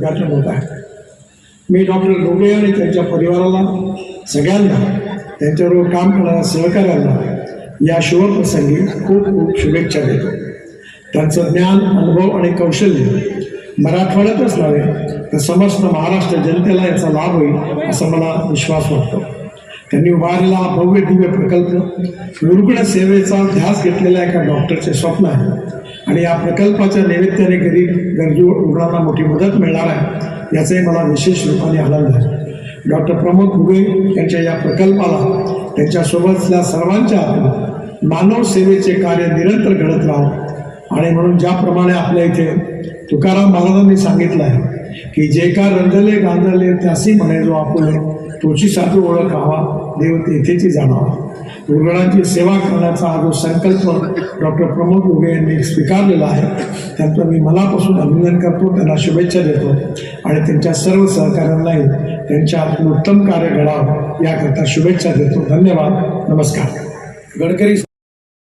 उद्घाटन होत आहे मी डॉक्टर डोंगळे आणि त्यांच्या परिवाराला सगळ्यांना त्यांच्याबरोबर काम करणाऱ्या सहकाऱ्यांना या शुभप्रसंगी खूप खूप शुभेच्छा देतो. त्यांचं ज्ञान अनुभव आणि कौशल्य मराठवाड्यातच नव्हे तर समस्त महाराष्ट्र जनतेला याचा लाभ होईल असा मला विश्वास वाटतो. त्यांनी उभारलेला हा भव्य दिव्य प्रकल्प रुग्ण सेवेचा ध्यास घेतलेल्या एका डॉक्टरचे स्वप्न आहे. आणि या प्रकल्पाच्या नैवेद्याने गरीब गरजू रुग्णांना मोठी मदत मिळणार आहे याचाही मला विशेष रूपाने आनंद आहे. डॉक्टर प्रमोद घुगे यांच्या या प्रकल्पाला त्यांच्यासोबतल्या सर्वांच्या हातून मानव सेवेचे कार्य निरंतर घडत राहावं आणि म्हणून ज्याप्रमाणे आपल्या इथे तुकाराम महाराजांनी सांगितलं आहे की जे का रंधले गांधले त्यासी म्हणे जो आपुले तोची साधू ओळख हवा देव तेथेची जाणावा. रुग्णांची सेवा करण्याचा हा जो संकल्प डॉक्टर प्रमोद उगे यांनी स्वीकारलेला आहे त्यांचं मी मनापासून अभिनंदन करतो त्यांना शुभेच्छा देतो आणि त्यांच्या सर्व सहकाऱ्यांनाही त्यांच्या उत्तम कार्य घडावं याकरता शुभेच्छा देतो. धन्यवाद. नमस्कार. गडकरी